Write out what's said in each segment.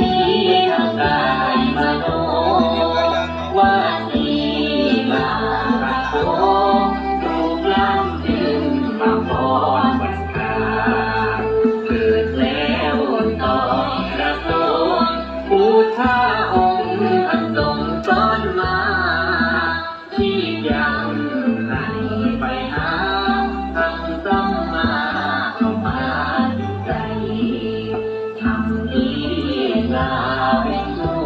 มีทางกายมโนว่าที่มารักโลกลูกหลานจึงมาพรบรรดาเกิดแล้วต้องประสงค์บูชา ลา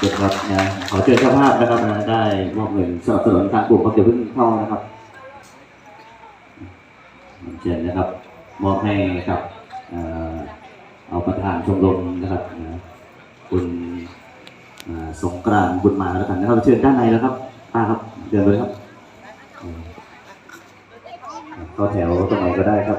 ขอบคุณครับนะขอเชิญเจ้าภาพนะครับนะได้มอบเงินสนับสนุนทางกลุ่มครับเดี๋ยวเพิ่งเข้านะครับเชิญนะครับ มอบให้ครับเอาประธานชมรมนะครับนะคุณสงกรานบุญมาแล้วกันนะครับเชิญด้านในแล้วครับป้าครับเดินเลยครับเข้าแถวตรงไหนก็ได้ครับ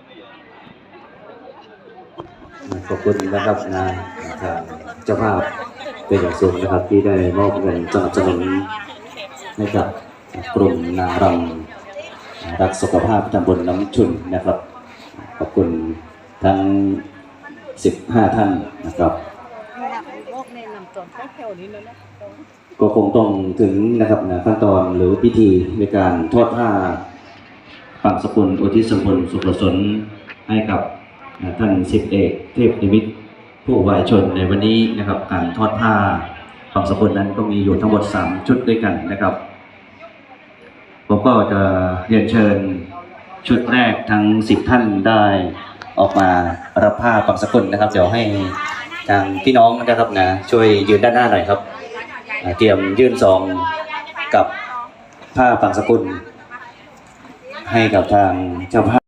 ขอบคุณนะครับนะทางเจ้าภาพเป็นอย่างสูงนะครับที่ได้มอบเงินสนับสนุนให้กับกลุ่มนางรำรักสุขภาพตำบลน้ำชุนนะครับ ขอบคุณทั้ง 15 ท่านนะครับก็คงต้องถึงนะครับนะขั้นตอนหรือพิธีในการทอดผ้าปังสกุลอุทิศสมบุญสุขสนให้กับ ท่านสิบเอกเทพนิมิตผู้วายชนในวันนี้นะครับ การทอดผ้าปังสกุลนั้นก็มีอยู่ทั้งหมด 3 ชุดด้วยกันนะครับ ผมก็จะเรียนเชิญชุดแรกทั้ง 10 ท่านได้ออกมารับผ้าปังสกุลนะครับ เดี๋ยวให้ทางพี่น้องนะครับนะช่วยยืนด้านหน้าหน่อยครับ เตรียมยื่นซองกับผ้าปังสกุลให้กับทางเจ้าภาพ